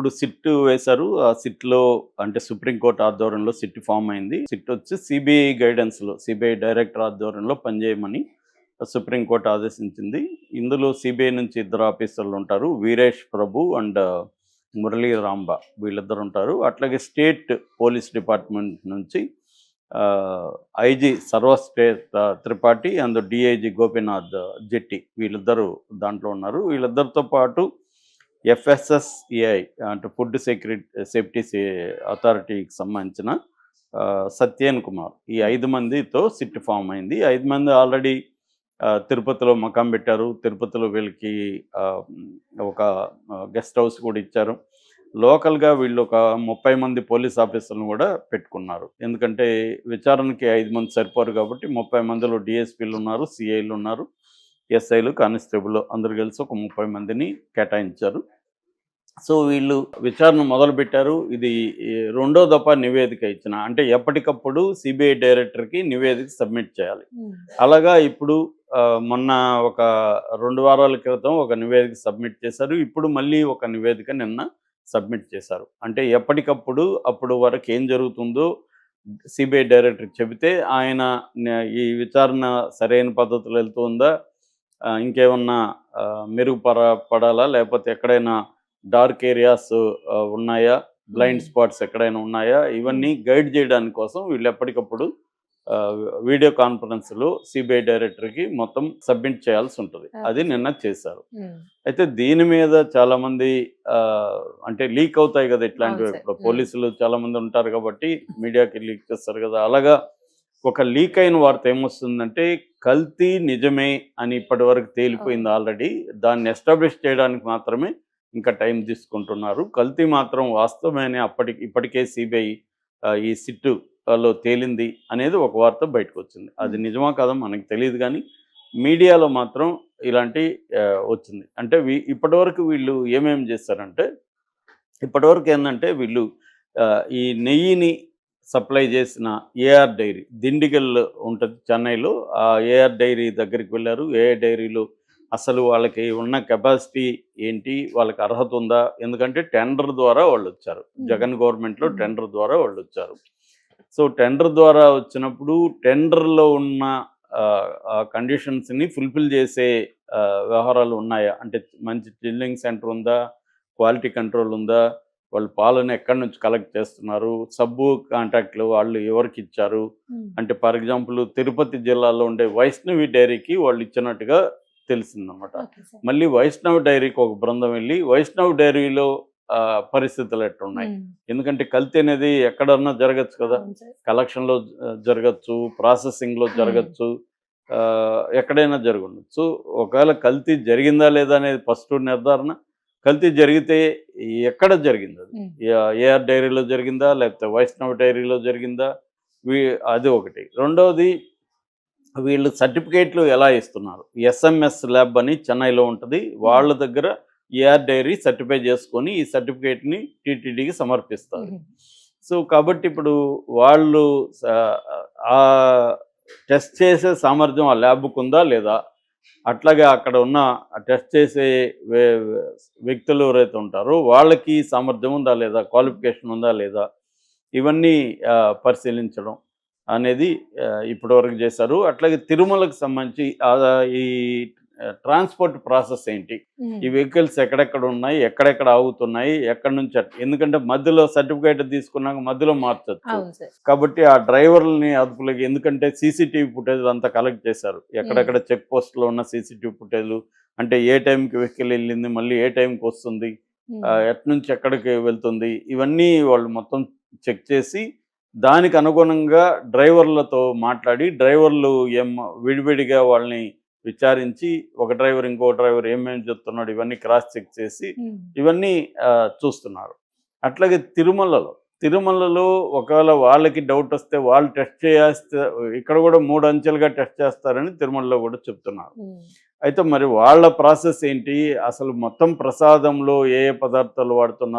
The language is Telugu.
ఇప్పుడు సిట్ వేశారు. ఆ సిట్లో అంటే సుప్రీంకోర్టు ఆధ్వర్యంలో సిట్ ఫామ్ అయింది. సిట్ వచ్చి సిబిఐ గైడెన్స్లో సిబిఐ డైరెక్టర్ ఆధ్వర్యంలో పనిచేయమని సుప్రీంకోర్టు ఆదేశించింది. ఇందులో సిబిఐ నుంచి ఇద్దరు ఆఫీసర్లు ఉంటారు. వీరేష్ ప్రభు అండ్ మురళీ రాంబా వీళ్ళిద్దరు ఉంటారు. అట్లాగే స్టేట్ పోలీస్ డిపార్ట్మెంట్ నుంచి IG Sarvashreshth Tripathi and DIG Gopinath Jetti వీళ్ళిద్దరూ దాంట్లో ఉన్నారు. వీళ్ళిద్దరితో పాటు ఎఫ్ఎస్ఎస్ఏఐ అంటే ఫుడ్ సెక్యూరిటీ సేఫ్టీ అథారిటీకి సంబంధించిన సత్యేన్ కుమార్. ఈ ఐదు మందితో సిట్ ఫామ్ అయింది. ఐదు మంది ఆల్రెడీ తిరుపతిలో మకాం పెట్టారు. తిరుపతిలో వీళ్ళకి ఒక గెస్ట్ హౌస్ కూడా ఇచ్చారు. లోకల్గా వీళ్ళు ఒక ముప్పై మంది పోలీస్ ఆఫీసర్లను కూడా పెట్టుకున్నారు. ఎందుకంటే విచారణకి ఐదు మంది సరిపోరు కాబట్టి ముప్పై మందిలో డిఎస్పీలు ఉన్నారు సిఐలు ఉన్నారు. ఎస్ఐలు కానిస్టేబుల్ అందరు కలిసి ఒక ముప్పై మందిని కేటాయించారు. సో వీళ్ళు విచారణ మొదలు పెట్టారు ఇది రెండో దఫా నివేదిక ఇచ్చిన అంటే ఎప్పటికప్పుడు సిబిఐ డైరెక్టర్కి నివేదిక సబ్మిట్ చేయాలి. అలాగా ఇప్పుడు మొన్న ఒక రెండు వారాల క్రితం ఒక నివేదిక సబ్మిట్ చేశారు. ఇప్పుడు మళ్ళీ ఒక నివేదిక నిన్న సబ్మిట్ చేశారు. అంటే ఎప్పటికప్పుడు అప్పుడు వరకు ఏం జరుగుతుందో సిబిఐ డైరెక్టర్ చెబితే ఆయన ఈ విచారణ సరైన పద్ధతిలో వెళ్తుందా ఇంకేమన్నా ఆ, మెరుగుపర పడాలా? లేకపోతే ఎక్కడైనా డార్క్ ఏరియాస్ ఉన్నాయా? బ్లైండ్ స్పాట్స్ ఎక్కడైనా ఉన్నాయా? ఇవన్నీ గైడ్ చేయడానికి కోసం వీళ్ళు ఎప్పటికప్పుడు వీడియో కాన్ఫరెన్స్లో సిబిఐ డైరెక్టర్కి మొత్తం సబ్మిట్ చేయాల్సి ఉంటుంది. అది నిన్న చేశారు. అయితే దీని మీద చాలా మంది ఆ, అంటే లీక్ అవుతాయి కదా ఇట్లాంటివి. ఇప్పుడు. పోలీసులు చాలా మంది ఉంటారు కాబట్టి మీడియాకి లీక్ చేస్తారు కదా. అలాగా ఒక లీక్ అయిన వార్త ఏమొస్తుందంటే కల్తీ నిజమే అని ఇప్పటి వరకు తేలిపోయింది ఆల్రెడీ దాన్ని ఎస్టాబ్లిష్ చేయడానికి మాత్రమే ఇంకా టైం తీసుకుంటున్నారు. కల్తీ మాత్రం వాస్తవమే అని అప్పటికి ఇప్పటికే సిబిఐ ఈ సిట్టు లో తేలింది అనేది ఒక వార్త బయటకు వచ్చింది అది. నిజమా కాదా మనకు తెలియదు కానీ మీడియాలో మాత్రం ఇలాంటి వచ్చింది. అంటే ఇప్పటివరకు వీళ్ళు ఏమేమి చేస్తారంటే ఇప్పటివరకు ఏంటంటే వీళ్ళు ఈ నెయ్యిని సప్లై చేసిన ఏఆర్ డైరీ దిండిగల్ ఉంటుంది చెన్నైలో. ఆ ఏఆర్ డైరీ దగ్గరికి వెళ్ళారు. ఏఆర్ డైరీలో అసలు వాళ్ళకి ఉన్న కెపాసిటీ ఏంటి వాళ్ళకి అర్హత ఉందా? ఎందుకంటే టెండర్ ద్వారా వాళ్ళు వచ్చారు. జగన్ గవర్నమెంట్లో. టెండర్ ద్వారా వాళ్ళు వచ్చారు. సో టెండర్ ద్వారా వచ్చినప్పుడు టెండర్లో ఉన్న కండిషన్స్ని ఫుల్ఫిల్ చేసే వ్యవహారాలు ఉన్నాయా? అంటే మంచి చిల్లింగ్ సెంటర్ ఉందా? క్వాలిటీ కంట్రోల్ ఉందా? వాళ్ళు పాలను ఎక్కడి నుంచి కలెక్ట్ చేస్తున్నారు? సబ్బు కాంట్రాక్ట్లు వాళ్ళు ఎవరికి ఇచ్చారు? అంటే ఫర్ ఎగ్జాంపుల్ తిరుపతి జిల్లాలో ఉండే వైష్ణవి డైరీకి వాళ్ళు ఇచ్చినట్టుగా తెలిసిందన్నమాట. మళ్ళీ వైష్ణవ్ డైరీకి ఒక బృందం వెళ్ళి వైష్ణవ్ డైరీలో పరిస్థితులు ఎట్టున్నాయి ఎందుకంటే కల్తీ అనేది ఎక్కడన్నా జరగచ్చు కదా. కలెక్షన్లో జరగచ్చు ప్రాసెసింగ్లో. జరగచ్చు ఎక్కడైనా జరగచ్చు ఒకవేళ కల్తీ జరిగిందా లేదా అనేది ఫస్ట్ నిర్ధారణ. కల్తీ జరిగితే ఎక్కడ జరిగింది అది? ఏఆర్ డైరీలో జరిగిందా? లేకపోతే వైష్ణవ్ డైరీలో జరిగిందా? అది ఒకటి. రెండవది వీళ్ళు సర్టిఫికేట్లు ఎలా ఇస్తున్నారు? ఎస్ఎంఎస్ ల్యాబ్ అని చెన్నైలో ఉంటుంది. వాళ్ళ దగ్గర ఏఆర్ డైరీ సర్టిఫై చేసుకొని ఈ సర్టిఫికేట్ని టీటీడీకి సమర్పిస్తారు. సో కాబట్టి ఇప్పుడు వాళ్ళు ఆ టెస్ట్ చేసే సామర్థ్యం ఆ ల్యాబ్కు ఉందా లేదా? అట్లాగే అక్కడ ఉన్న టెస్ట్ చేసే వే- వ్యక్తులు ఎవరైతే ఉంటారో వాళ్ళకి సామర్థ్యం ఉందా లేదా క్వాలిఫికేషన్ ఉందా లేదా ఇవన్నీ పరిశీలించడం అనేది ఇప్పటివరకు చేశారు. అట్లాగే తిరుమలకు సంబంధించి ఈ ట్రాన్స్పోర్ట్ ప్రాసెస్ ఏంటి? ఈ వెహికల్స్ ఎక్కడెక్కడ ఉన్నాయి? ఎక్కడెక్కడ ఆగుతున్నాయి? ఎక్కడి నుంచి ఎందుకంటే మధ్యలో సర్టిఫికేట్ తీసుకున్నాక మధ్యలో మార్చచ్చు. కాబట్టి ఆ డ్రైవర్లని అదుపులోకి ఎందుకంటే సీసీటీవీ ఫుటేజ్ అంతా కలెక్ట్ చేశారు. ఎక్కడెక్కడ చెక్ పోస్ట్లో ఉన్న సీసీటీవీ ఫుటేజ్ అంటే ఏ టైంకి వెహికల్ వెళ్ళింది మళ్ళీ ఏ టైంకి వస్తుంది నుంచి ఎక్కడికి వెళ్తుంది ఇవన్నీ వాళ్ళు మొత్తం చెక్ చేసి దానికి అనుగుణంగా డ్రైవర్లతో మాట్లాడి డ్రైవర్లు ఏం విడివిడిగా వాళ్ళని విచారించి ఒక డ్రైవర్ ఇంకో డ్రైవర్ ఏమేమి చెప్తున్నాడు ఇవన్నీ క్రాస్ చెక్ చేసి ఇవన్నీ ఆ, చూస్తున్నారు. అట్లాగే తిరుమలలో తిరుమలలో ఒకవేళ వాళ్ళకి డౌట్ వస్తే వాళ్ళు టెస్ట్ చేస్తే ఇక్కడ కూడా మూడు అంచెలుగా టెస్ట్ చేస్తారని తిరుమలలో కూడా చెప్తున్నారు. అయితే మరి వాళ్ళ ప్రాసెస్ ఏంటి? అసలు మొత్తం ప్రసాదంలో ఏ ఏ పదార్థాలు వాడుతున్నారు?